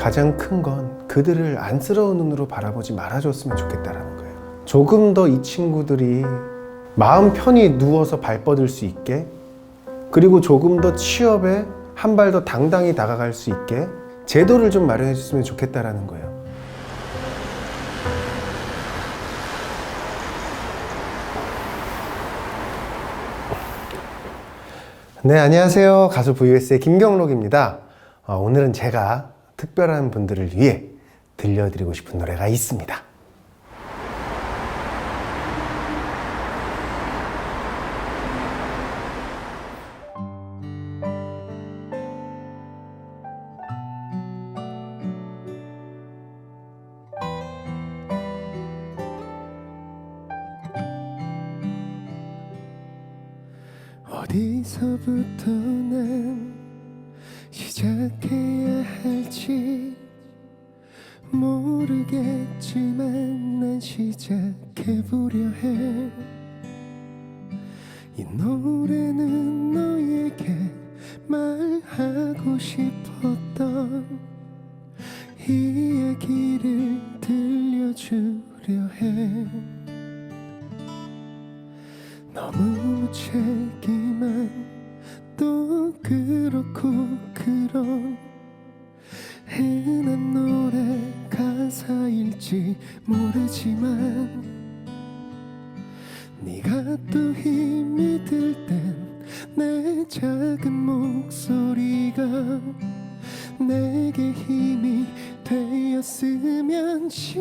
가장 큰 건 그들을 안쓰러운 눈으로 바라보지 말아줬으면 좋겠다라는 거예요. 조금 더 이 친구들이 마음 편히 누워서 발 뻗을 수 있게 그리고 조금 더 취업에 한 발 더 당당히 다가갈 수 있게 제도를 좀 마련해 줬으면 좋겠다라는 거예요. 네, 안녕하세요. 가수 VS의 김경록입니다. 어, 오늘은 제가 특별한 분들을 위해 들려드리고 싶은 노래가 있습니다. 어디서부터 난 시작해야 할지 모르겠지만 난 시작해보려 해. 이 노래는 너에게 말하고 싶었던 이야기를 들려주려 해. 너무 무책임한 또 그렇고 그런 흔한 노래 가사일지 모르지만 네가 또 힘이 들 땐 내 작은 목소리가 내게 힘이 되었으면 싶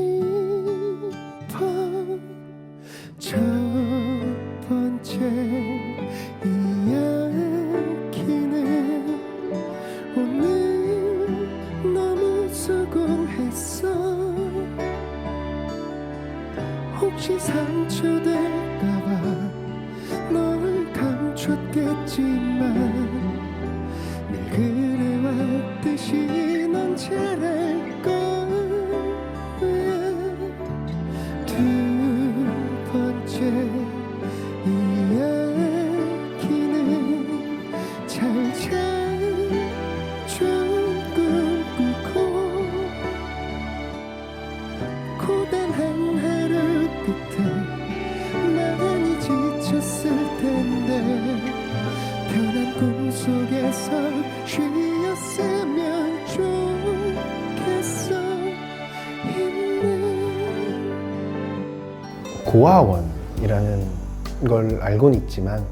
혹시 상처될까봐 널 감췄겠지만 늘 그래왔듯이 넌 잘할 고아원이라는 걸 알고는 있지만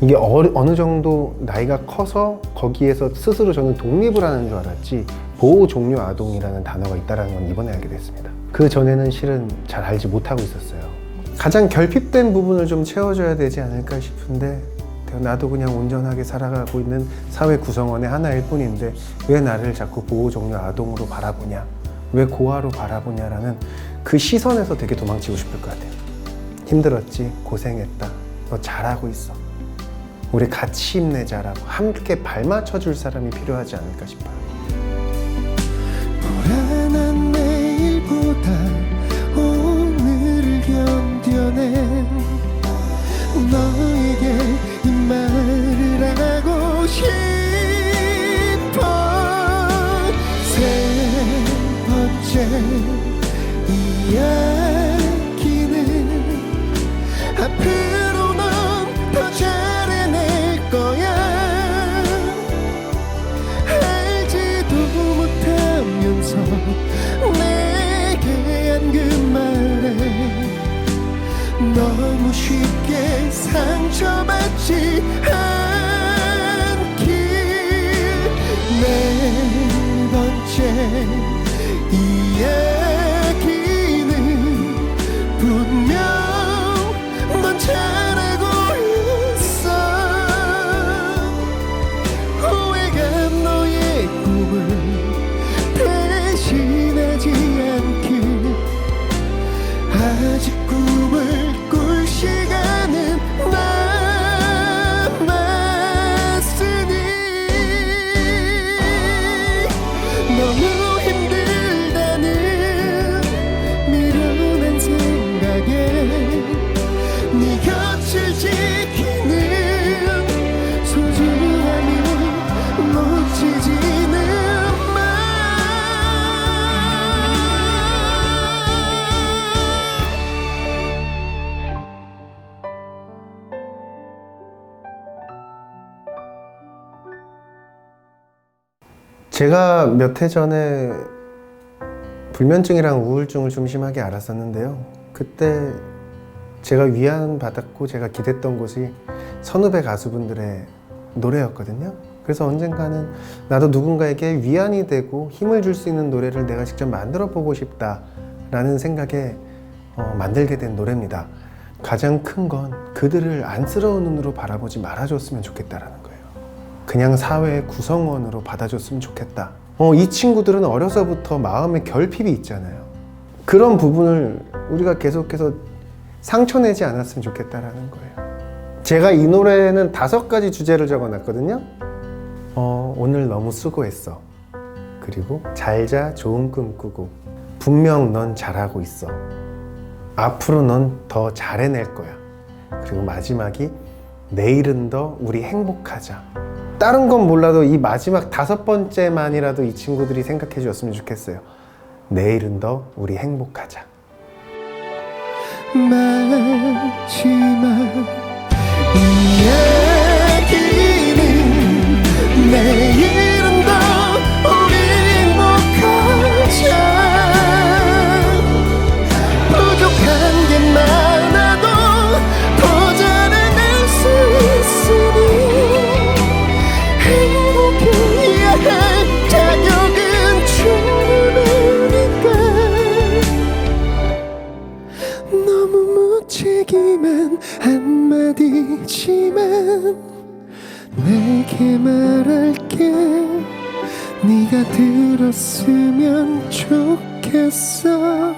이게 어, 느 정도 나이가 커서 거기에서 스스로 저는 독립을 하는 줄 알았지 보호 종료 아동이라는 단어가 있다는 건 이번에 알게 됐습니다. 그 전에는 실은 잘 알지 못하고 있었어요. 가장 결핍된 부분을 좀 채워줘야 되지 않을까 싶은데 나도 그냥 온전하게 살아가고 있는 사회 구성원의 하나일 뿐인데 왜 나를 자꾸 보호 종료 아동으로 바라보냐 왜 고아로 바라보냐라는 그 시선에서 되게 도망치고 싶을 것 같아요. 힘들었지 고생했다. 너 잘하고 있어. 우리 같이 힘내자라고 함께 발맞춰 줄 사람이 필요하지 않을까 싶어요. 불안한 내일보다 오늘을 견뎌낸 너에게 이 말을 하고 싶어. 세 번째 이야기는 앞으로 넌 더 잘해낼 거야. 알지도 못하면서 내게 한 그 말에 너무 쉽게 상처받지 않길. 네 번째 이야기 제가 몇 해 전에 불면증이랑 우울증을 좀 심하게 앓았었는데요. 그때 제가 위안받았고 제가 기댔던 곳이 선후배 가수분들의 노래였거든요. 그래서 언젠가는 나도 누군가에게 위안이 되고 힘을 줄 수 있는 노래를 내가 직접 만들어 보고 싶다라는 생각에 어, 만들게 된 노래입니다. 가장 큰 건 그들을 안쓰러운 눈으로 바라보지 말아줬으면 좋겠다라는 거예요. 그냥 사회의 구성원으로 받아줬으면 좋겠다. 어, 이 친구들은 어려서부터 마음에 결핍이 있잖아요. 그런 부분을 우리가 계속해서 상처내지 않았으면 좋겠다라는 거예요. 제가 이 노래는 다섯 가지 주제를 적어놨거든요. 어, 오늘 너무 수고했어. 그리고 잘 자 좋은 꿈 꾸고 분명 넌 잘하고 있어. 앞으로 넌 더 잘해낼 거야. 그리고 마지막이 내일은 더 우리 행복하자. 다른 건 몰라도 이 마지막 다섯 번째만이라도 이 친구들이 생각해 주었으면 좋겠어요. 내일은 더 우리 행복하자. 무책임한 한마디지만 내게 말할게. 네가 들었으면 좋겠어